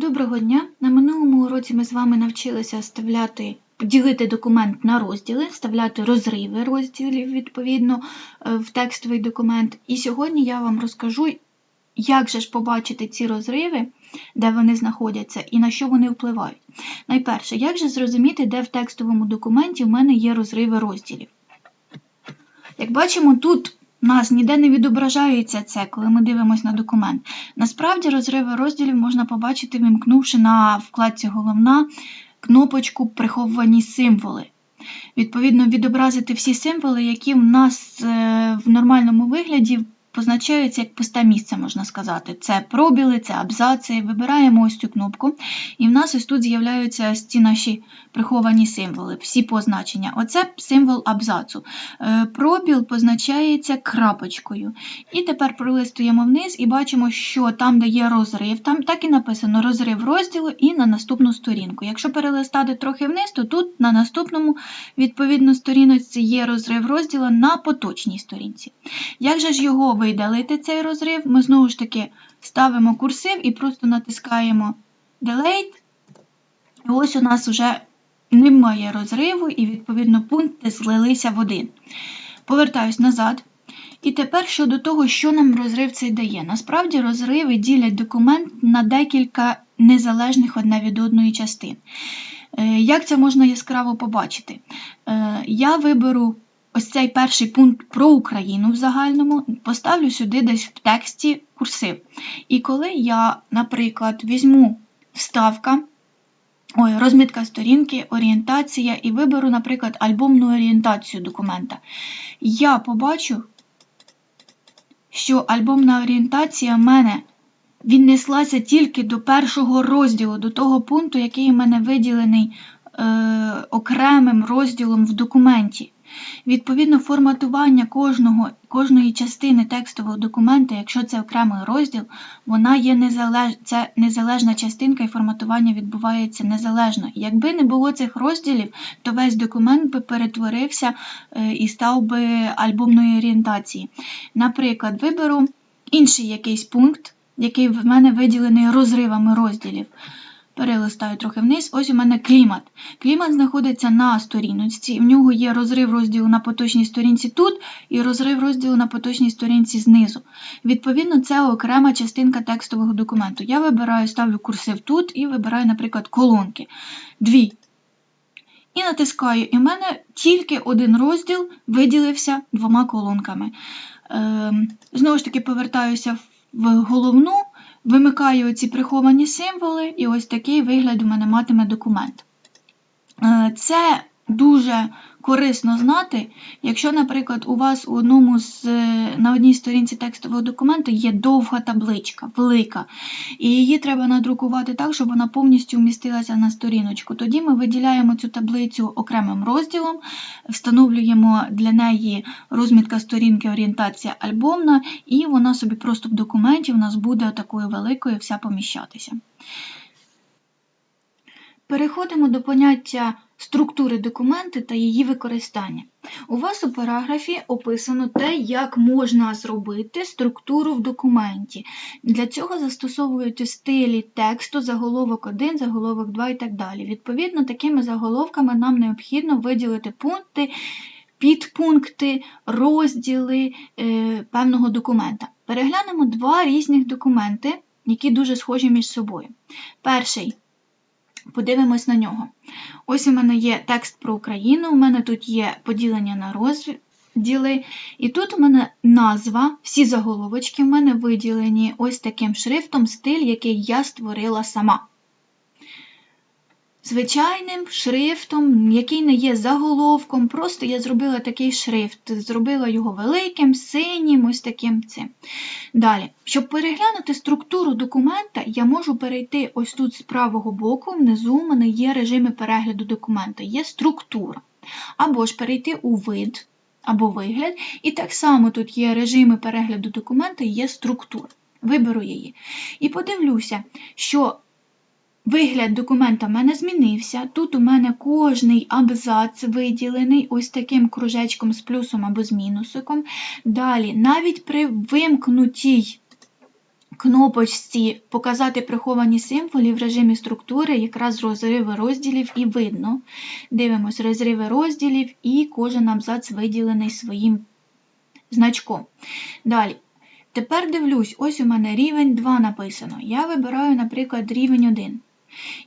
Доброго дня! На минулому уроці ми з вами навчилися вставляти, ділити документ на розділи, вставляти розриви розділів відповідно е, в текстовий документ. І сьогодні я вам розкажу, як же ж побачити ці розриви, де вони знаходяться і на що вони впливають. Найперше, як же зрозуміти, де в текстовому документі в мене є розриви розділів. Як бачимо, тут нас ніде не відображається це, коли ми дивимося на документ. Насправді розриви розділів можна побачити, вимкнувши на вкладці Головна кнопочку Приховані символи. Відповідно, відобразити всі символи, які в нас е, в нормальному вигляді позначаються як пусте місце, можна сказати. Це пробіли, це абзаци. Вибираємо ось цю кнопку, і в нас ось тут з'являються ось ці наші приховані символи, всі позначення. Оце символ абзацу. Е, пробіл позначається крапочкою. І тепер пролистуємо вниз і бачимо, що там, де є розрив, там так і написано розрив розділу і на наступну сторінку. Якщо перелистати трохи вниз, то тут на наступному, відповідно, сторінці є розрив розділу на поточній сторінці. Як же ж його видалити, цей розрив? Ми знову ж таки ставимо курсив і просто натискаємо Delete. І ось у нас вже немає розриву, і, відповідно, пункти злилися в один. Повертаюсь назад. І тепер щодо того, що нам розрив цей дає. Насправді розриви ділять документ на декілька незалежних одне від одної частин. Е, як це можна яскраво побачити? Е, я виберу ось цей перший пункт про Україну в загальному, поставлю сюди десь в тексті курсив. І коли я, наприклад, візьму вставка, ой, розмітка сторінки, орієнтація і виберу, наприклад, альбомну орієнтацію документа, я побачу, що альбомна орієнтація в мене віднеслася тільки до першого розділу, до того пункту, який у мене виділений е, окремим розділом в документі. Відповідно, форматування кожного, кожної частини текстового документа, якщо це окремий розділ, вона є незалеж... це незалежна частинка і форматування відбувається незалежно. Якби не було цих розділів, то весь документ би перетворився е, і став би альбомної орієнтації. Наприклад, виберу інший якийсь пункт, який в мене виділений розривами розділів. Перелистаю трохи вниз. Ось у мене клімат. Клімат знаходиться на сторіночці. В нього є розрив розділу на поточній сторінці тут і розрив розділу на поточній сторінці знизу. Відповідно, це окрема частинка текстового документу. Я вибираю, ставлю курсив тут і вибираю, наприклад, колонки. Дві. І натискаю, і в мене тільки один розділ виділився двома колонками. Ем, знову ж таки, повертаюся в головну. Вимикаю ці приховані символи, і ось такий вигляд у мене матиме документ. Е, це дуже корисно знати, якщо, наприклад, у вас у одному з, на одній сторінці текстового документу є довга табличка, велика, і її треба надрукувати так, щоб вона повністю вмістилася на сторіночку. Тоді ми виділяємо цю таблицю окремим розділом, встановлюємо для неї розмітка сторінки, орієнтація альбомна, і вона собі просто в документі у нас буде такою великою вся поміщатися. Переходимо до поняття структури документу та її використання. У вас у параграфі описано те, як можна зробити структуру в документі. Для цього застосовують стилі тексту заголовок 1, заголовок 2 і так далі. Відповідно, такими заголовками нам необхідно виділити пункти. Підпункти, розділи е, певного документа. Переглянемо два різних документи, які дуже схожі між собою. Перший Подивимось на нього. Ось у мене є текст про Україну, у мене тут є поділення на розділи. І тут у мене назва, всі заголовочки у мене виділені ось таким шрифтом, стиль, який я створила сама звичайним шрифтом, який не є заголовком. Просто я зробила такий шрифт, зробила його великим, синім, ось таким цим. Далі, щоб переглянути структуру документа, я можу перейти ось тут з правого боку, внизу у мене є режими перегляду документа, є структура. Або ж перейти у вид або вигляд. І так само тут є режими перегляду документа є структура. Виберу її. І подивлюся, що Вигляд документа в мене змінився. Тут у мене кожний абзац виділений ось таким кружечком з плюсом або з мінусиком. Далі, навіть при вимкнутій кнопочці Показати приховані символи в режимі структури якраз розриви розділів і видно. Дивимось розриви розділів і кожен абзац виділений своїм значком. Далі. Тепер дивлюсь, ось у мене рівень 2 написано. Я вибираю, наприклад, рівень 1.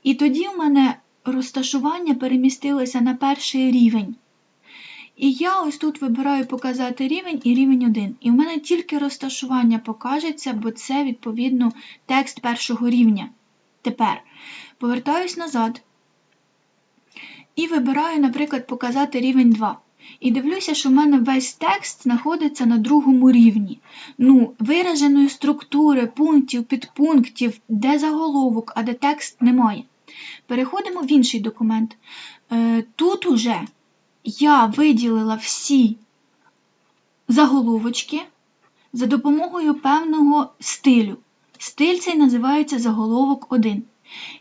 І тоді у мене розташування перемістилося на перший рівень. І я ось тут вибираю показати рівень і рівень 1. І в мене тільки розташування покажеться, бо це, відповідно, текст першого рівня. Тепер повертаюсь назад і вибираю, наприклад, показати рівень 2. І дивлюся, що в мене весь текст знаходиться на другому рівні. Ну, вираженої структури, пунктів, підпунктів, де заголовок, а де текст немає. Переходимо в інший документ. Е, Тут уже я виділила всі заголовочки за допомогою певного стилю. Стиль цей називається заголовок 1.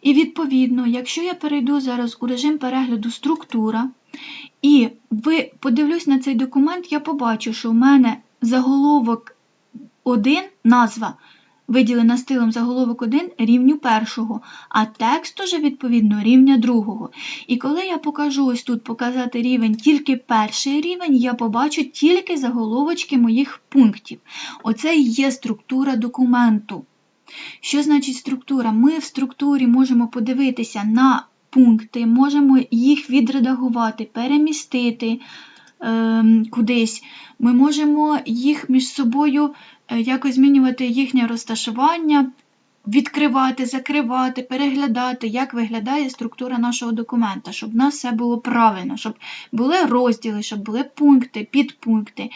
І відповідно, якщо я перейду зараз у режим перегляду структура, і ви подивлюсь на цей документ, я побачу, що у мене заголовок 1, назва виділена стилем заголовок 1 рівню першого, а текст уже, відповідно, рівня другого. І коли я покажу ось тут показати рівень тільки перший рівень, я побачу тільки заголовочки моїх пунктів. Оце і є структура документу. Що значить структура? Ми в структурі можемо подивитися на пункти, можемо їх відредагувати, перемістити е, кудись. Ми можемо їх між собою Е, якось змінювати їхнє розташування, відкривати, закривати, переглядати, як виглядає структура нашого документа, щоб в нас все було правильно, щоб були розділи, щоб були пункти, підпункти.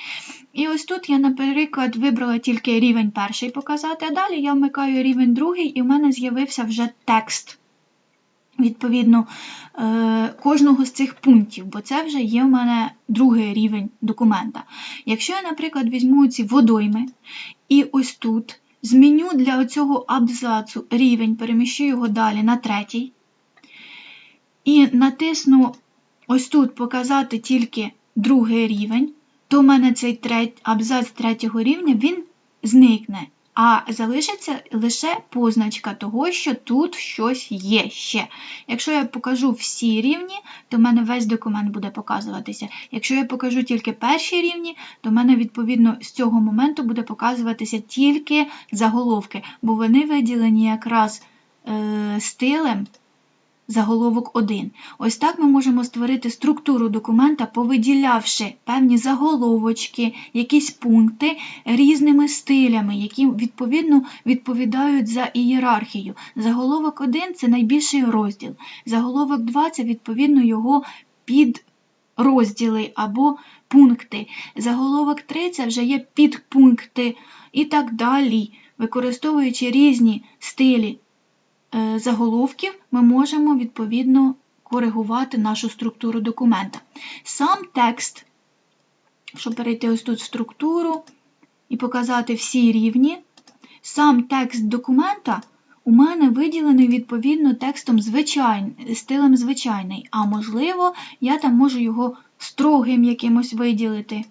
І ось тут я, наприклад, вибрала тільки рівень перший показати, а далі я вмикаю рівень другий, і в мене з'явився вже текст. Відповідно, е, кожного з цих пунктів, бо це вже є в мене другий рівень документа. Якщо я, наприклад, візьму ці водойми і ось тут зміню для цього абзацу рівень, переміщу його далі на третій, і натисну ось тут показати тільки другий рівень, то в мене цей абзац третього рівня він зникне а залишиться лише позначка того, що тут щось є ще. Якщо я покажу всі рівні, то в мене весь документ буде показуватися. Якщо я покажу тільки перші рівні, то в мене, відповідно, з цього моменту буде показуватися тільки заголовки, бо вони виділені якраз е, стилем заголовок 1. Ось так ми можемо створити структуру документа, повиділявши певні заголовочки, якісь пункти різними стилями, які відповідно відповідають за ієрархію. Заголовок 1 це найбільший розділ. Заголовок 2 це відповідно його підрозділи або пункти. Заголовок 3 це вже є підпункти і так далі, використовуючи різні стилі. Е, заголовків ми можемо відповідно коригувати нашу структуру документа. Сам текст, щоб перейти ось тут в структуру і показати всі рівні, сам текст документа у мене виділений відповідно текстом звичайний, стилем звичайний, а можливо, я там можу його строгим якимось виділити.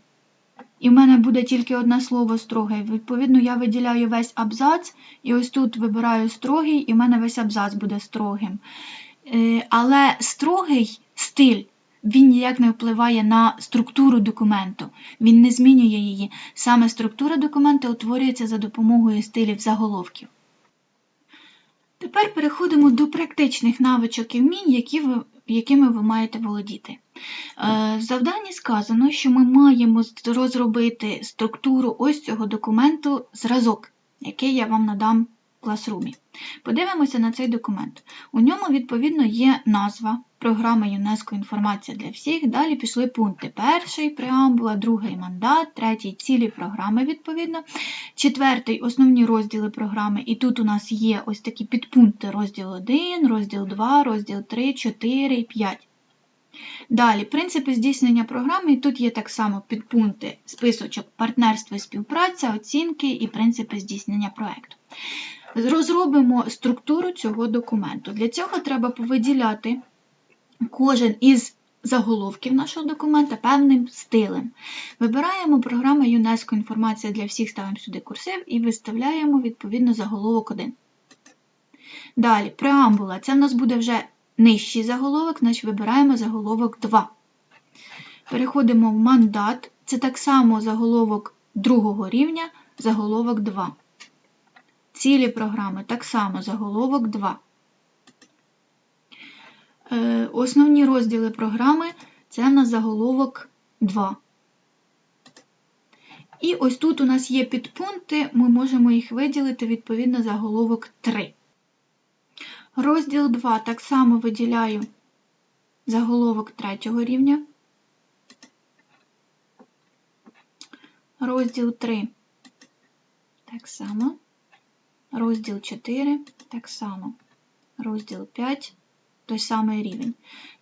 І в мене буде тільки одне слово строгий. Відповідно, я виділяю весь абзац, і ось тут вибираю строгий, і в мене весь абзац буде строгим. Е, але строгий стиль, він ніяк не впливає на структуру документу, він не змінює її. Саме структура документу утворюється за допомогою стилів заголовків. Тепер переходимо до практичних навичок і вмінь, які якими ви маєте володіти. Завдання в завданні сказано, що ми маємо розробити структуру ось цього документу зразок, який я вам надам в класрумі. Подивимося на цей документ. У ньому, відповідно, є назва програми ЮНЕСКО інформація для всіх. Далі пішли пункти. Перший преамбула, другий мандат, третій цілі програми, відповідно. Четвертий основні розділи програми. І тут у нас є ось такі підпункти: розділ 1, розділ 2, розділ 3, 4 5. Далі, принципи здійснення програми, і тут є так само підпункти списочок партнерство і співпраця, оцінки і принципи здійснення проєкту. Розробимо структуру цього документу. Для цього треба повиділяти кожен із заголовків нашого документа певним стилем. Вибираємо програму ЮНЕСКО інформація для всіх, ставимо сюди курсив і виставляємо відповідно заголовок 1. Далі, преамбула. Це в нас буде вже нижчий заголовок, значить вибираємо заголовок 2. Переходимо в мандат. Це так само заголовок другого рівня, заголовок 2. Цілі програми так само заголовок 2. Е, Основні розділи програми це в нас заголовок 2. І ось тут у нас є підпункти, ми можемо їх виділити відповідно заголовок 3. Розділ 2 так само виділяю заголовок третього рівня. Розділ 3 так само. Розділ 4 так само. Розділ 5 той самий рівень.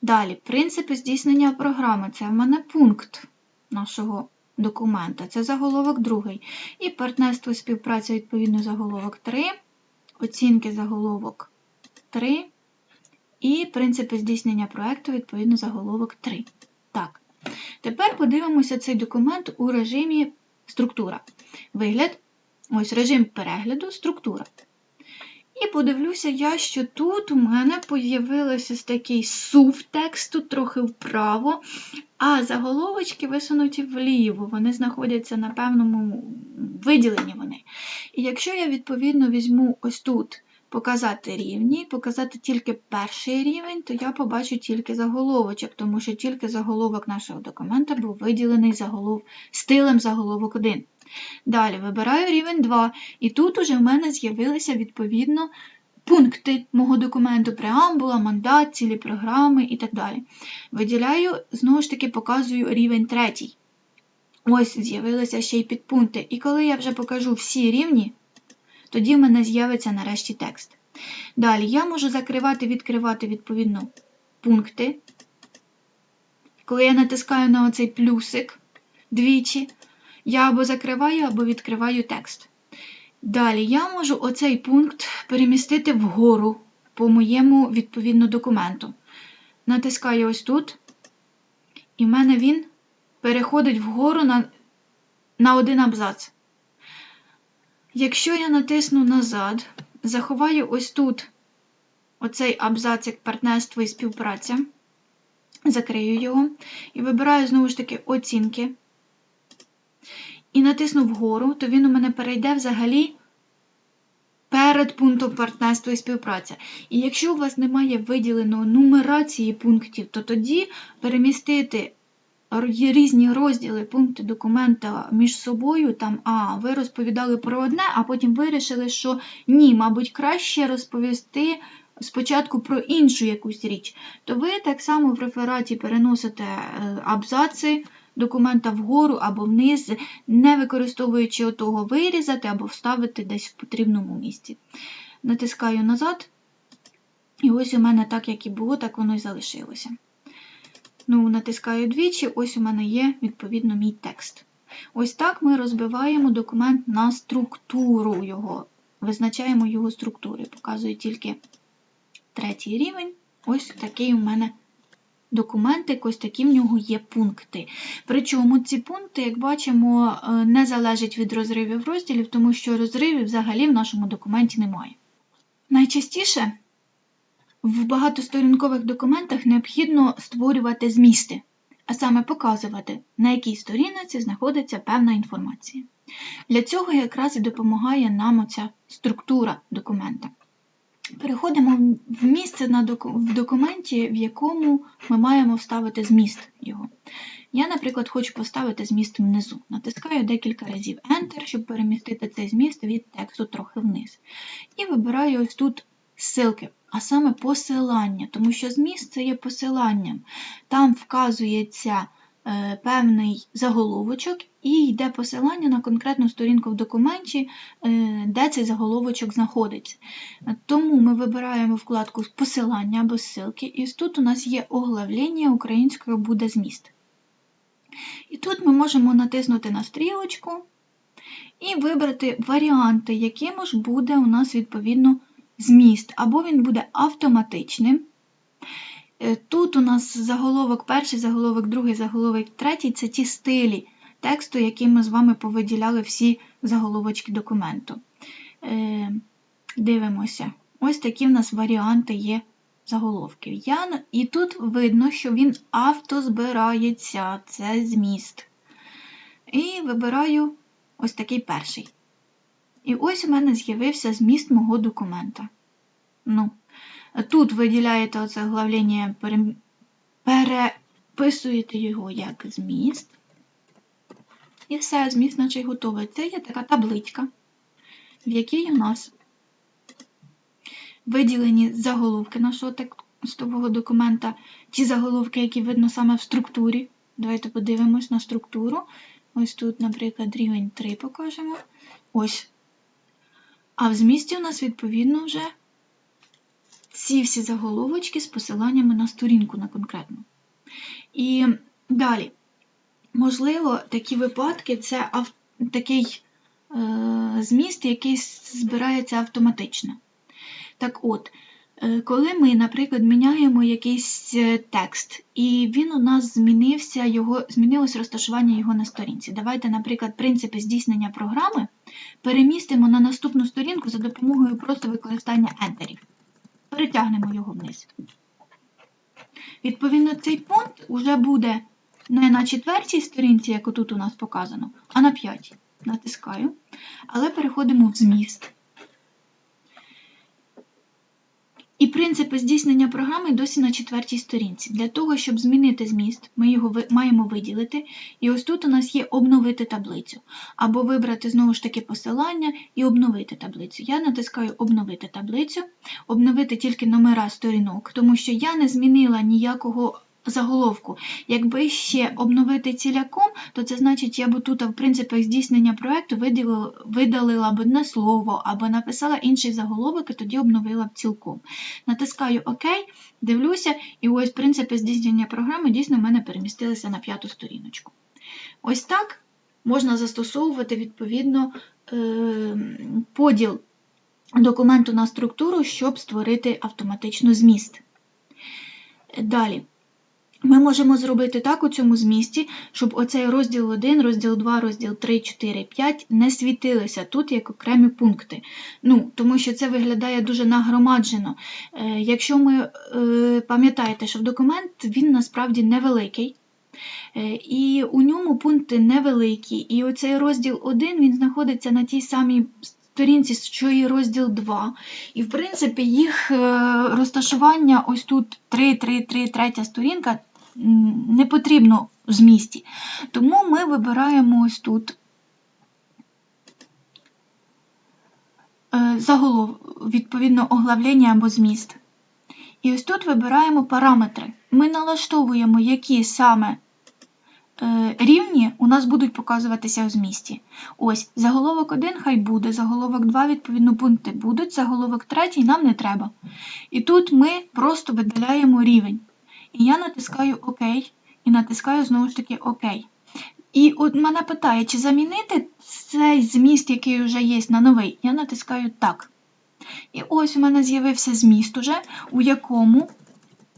Далі, принципи здійснення програми це в мене пункт нашого документа, це заголовок другий. І партнерство і співпраця, відповідно, заголовок 3, оцінки заголовок 3. І принципи здійснення проєкту, відповідно, заголовок 3. Так. Тепер подивимося цей документ у режимі структура. Вигляд, ось режим перегляду, структура. І подивлюся я, що тут у мене появився такий сув тексту трохи вправо, а заголовочки висунуті вліво, вони знаходяться на певному виділенні вони. І якщо я, відповідно, візьму ось тут показати рівні, показати тільки перший рівень, то я побачу тільки заголовочок, тому що тільки заголовок нашого документа був виділений заголов... стилем заголовок 1. Далі вибираю рівень 2, і тут уже в мене з'явилися відповідно пункти мого документу, преамбула, мандат, цілі програми і так далі. Виділяю, знову ж таки, показую рівень 3. Ось з'явилися ще й підпункти. І коли я вже покажу всі рівні, тоді в мене з'явиться нарешті текст. Далі я можу закривати, відкривати, відповідно, пункти. Коли я натискаю на оцей плюсик двічі, я або закриваю, або відкриваю текст. Далі я можу оцей пункт перемістити вгору по моєму відповідно документу. Натискаю ось тут, і в мене він переходить вгору на, на один абзац. Якщо я натисну назад, заховаю ось тут оцей абзац як партнерство і співпраця, закрию його і вибираю знову ж таки оцінки. І натисну вгору, то він у мене перейде взагалі перед пунктом партнерство і співпраця. І якщо у вас немає виділеної нумерації пунктів, то тоді перемістити різні розділи, пункти документа між собою, там, а ви розповідали про одне, а потім вирішили, що ні, мабуть, краще розповісти спочатку про іншу якусь річ, то ви так само в рефераті переносите е, абзаци документа вгору або вниз, не використовуючи отого вирізати або вставити десь в потрібному місці. Натискаю назад, і ось у мене так, як і було, так воно і залишилося. Ну, Натискаю двічі, ось у мене є, відповідно, мій текст. Ось так ми розбиваємо документ на структуру його. Визначаємо його структури. Показую тільки третій рівень. Ось такий у мене документик, ось такі в нього є пункти. Причому ці пункти, як бачимо, е, не залежать від розривів розділів, тому що розривів взагалі в нашому документі немає. Найчастіше в багатосторінкових документах необхідно створювати змісти, а саме показувати, на якій сторінці знаходиться певна інформація. Для цього якраз і допомагає нам оця структура документа. Переходимо в місце на доку... в документі, в якому ми маємо вставити зміст його. Я, наприклад, хочу поставити зміст внизу. Натискаю декілька разів Enter, щоб перемістити цей зміст від тексту трохи вниз. І вибираю ось тут ссылки, а саме посилання, тому що зміст це є посиланням. Там вказується певний заголовочок і йде посилання на конкретну сторінку в документі, е, де цей заголовочок знаходиться. Тому ми вибираємо вкладку посилання або ссылки, і тут у нас є оглавлення українською буде зміст. І тут ми можемо натиснути на стрілочку і вибрати варіанти, яким ж буде у нас відповідно зміст, або він буде автоматичним. Е, Тут у нас заголовок перший, заголовок другий, заголовок третій це ті стилі тексту, які ми з вами повиділяли всі заголовочки документу. Е, Дивимося. Ось такі в нас варіанти є заголовків. Я, і тут видно, що він автозбирається, це зміст. І вибираю ось такий перший. І ось у мене з'явився зміст мого документа. Ну, тут виділяєте оце оглавлення, переписуєте його як зміст. І все, зміст наче готовий. Це є така табличка, в якій у нас виділені заголовки нашого текстового документа, ті заголовки, які видно саме в структурі. Давайте подивимось на структуру. Ось тут, наприклад, рівень 3 покажемо. Ось. А в змісті у нас, відповідно, вже ці всі заголовочки з посиланнями на сторінку на конкретну. І далі. Можливо, такі випадки це ав... такий е... зміст, який збирається автоматично. Так от, е, коли ми, наприклад, міняємо якийсь е, текст, і він у нас змінився, його, змінилось розташування його на сторінці. Давайте, наприклад, принципи здійснення програми перемістимо на наступну сторінку за допомогою просто використання ентерів. Перетягнемо його вниз. Відповідно, цей пункт вже буде не на четвертій сторінці, як отут у нас показано, а на п'ятій. Натискаю. Але переходимо в зміст. І принципи здійснення програми досі на четвертій сторінці. Для того, щоб змінити зміст, ми його маємо виділити. І ось тут у нас є обновити таблицю. Або вибрати знову ж таки посилання і обновити таблицю. Я натискаю обновити таблицю, обновити тільки номера сторінок, тому що я не змінила ніякого заголовку. Якби ще обновити ціляком, то це значить, я б тут в принципах здійснення виділила, видалила б одне слово або написала інший заголовок і тоді обновила б цілком. Натискаю ОК, дивлюся, і ось принципи здійснення програми дійсно в мене перемістилися на п'яту сторіночку. Ось так можна застосовувати відповідно е, поділ документу на структуру, щоб створити автоматично зміст. Далі. Ми можемо зробити так у цьому змісті, щоб оцей розділ 1, розділ 2, розділ 3, 4, 5 не світилися тут як окремі пункти. Ну, Тому що це виглядає дуже нагромаджено. Е, якщо ми е, пам'ятаєте, що в документ він насправді невеликий, е, і у ньому пункти невеликі, і оцей розділ 1 він знаходиться на тій самій сторінці, що і розділ 2. І, в принципі, їх розташування ось тут 3, 3, 3, третя сторінка не потрібно в змісті. Тому ми вибираємо ось тут е, заголов, відповідно, оглавлення або зміст. І ось тут вибираємо параметри. Ми налаштовуємо, які саме е, рівні у нас будуть показуватися в змісті. Ось, заголовок 1 хай буде, заголовок 2, відповідно, пункти будуть, заголовок 3 нам не треба. І тут ми просто видаляємо рівень. І я натискаю ОК, і натискаю знову ж таки ОК. І от мене питає, чи замінити цей зміст, який вже є, на новий. Я натискаю так. І ось у мене з'явився зміст уже, у якому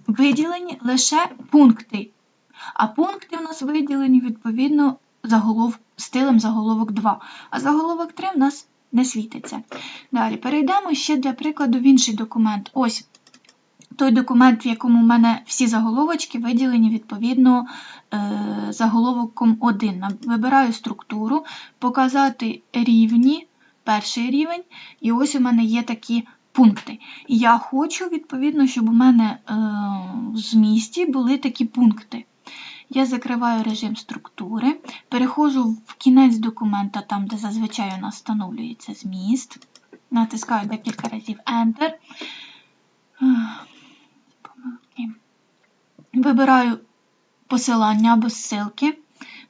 виділені лише пункти. А пункти в нас виділені відповідно заголов... стилем заголовок 2. А заголовок 3 в нас не світиться. Далі перейдемо ще для прикладу в інший документ. Ось той документ, в якому в мене всі заголовочки виділені відповідно е, заголовком 1. Вибираю структуру, показати рівні, перший рівень, і ось у мене є такі пункти. І я хочу, відповідно, щоб у мене е, в змісті були такі пункти. Я закриваю режим структури, переходжу в кінець документа, там, де зазвичай у нас встановлюється зміст. Натискаю декілька разів Enter. Вибираю посилання або ссылки,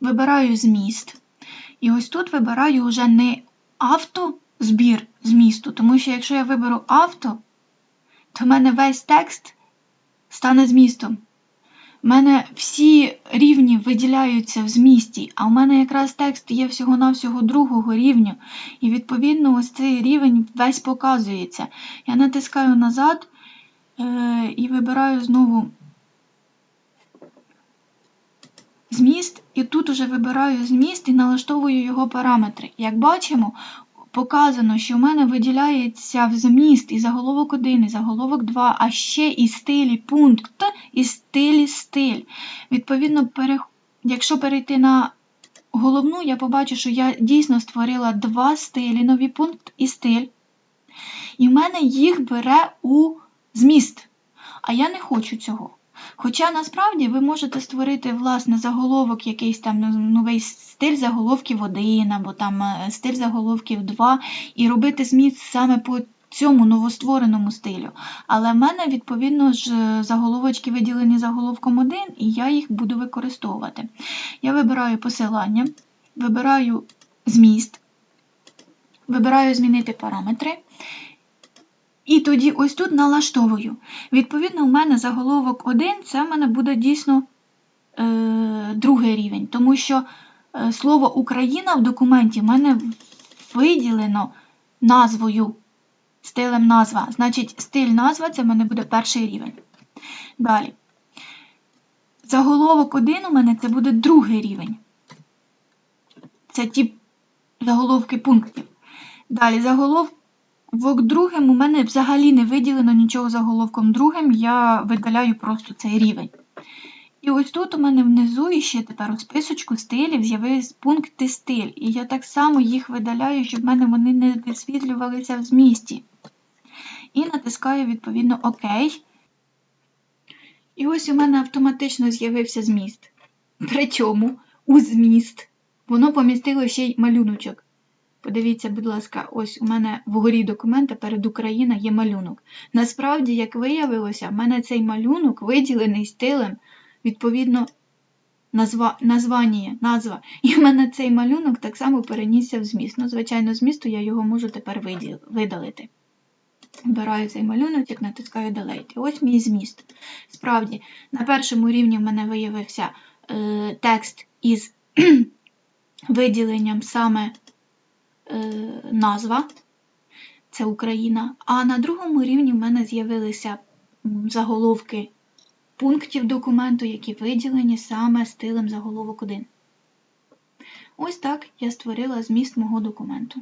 вибираю зміст. І ось тут вибираю вже не автозбір змісту, тому що якщо я виберу авто, то в мене весь текст стане змістом. У мене всі рівні виділяються в змісті, а в мене якраз текст є всього-навсього другого рівня. І відповідно ось цей рівень весь показується. Я натискаю назад і вибираю знову зміст, і тут уже вибираю зміст і налаштовую його параметри. Як бачимо, показано, що в мене виділяється в зміст і заголовок 1, і заголовок 2, а ще і стилі пункт, і стилі стиль. Відповідно, якщо перейти на головну, я побачу, що я дійсно створила два стилі, новий пункт і стиль. І в мене їх бере у зміст. А я не хочу цього. Хоча насправді ви можете створити власне заголовок, якийсь там ну, новий стиль заголовків 1 або там е, стиль заголовків 2, і робити зміст саме по цьому новоствореному стилю. Але в мене, відповідно ж, заголовочки виділені заголовком 1, і я їх буду використовувати. Я вибираю посилання, вибираю зміст, вибираю змінити параметри. І тоді ось тут налаштовую. Відповідно, у мене заголовок 1 це в мене буде дійсно е, другий рівень, тому що е, слово Україна в документі в мене виділено назвою, стилем назва. Значить, стиль назва це в мене буде перший рівень. Далі. Заголовок 1 у мене це буде другий рівень. Це ті заголовки пунктів. Далі заголовок. В другим у мене взагалі не виділено нічого заголовком другим, я видаляю просто цей рівень. І ось тут у мене внизу іще тепер у списочку стилів з'явились пункти стиль. І я так само їх видаляю, щоб в мене вони не висвітлювалися в змісті. І натискаю відповідно ОК. І ось у мене автоматично з'явився зміст. Причому у зміст воно помістило ще й малюночок. Подивіться, будь ласка, ось у мене вгорі документа перед Україна є малюнок. Насправді, як виявилося, в мене цей малюнок виділений стилем, відповідно, назва, названня, назва. І в мене цей малюнок так само перенісся в зміст. Ну, звичайно, змісту я його можу тепер видалити. Вбираю цей малюнок, натискаю Delete. Ось мій зміст. Справді, на першому рівні в мене виявився е, текст із виділенням саме назва, це Україна, а на другому рівні в мене з'явилися заголовки пунктів документу, які виділені саме стилем заголовок 1. Ось так я створила зміст мого документу.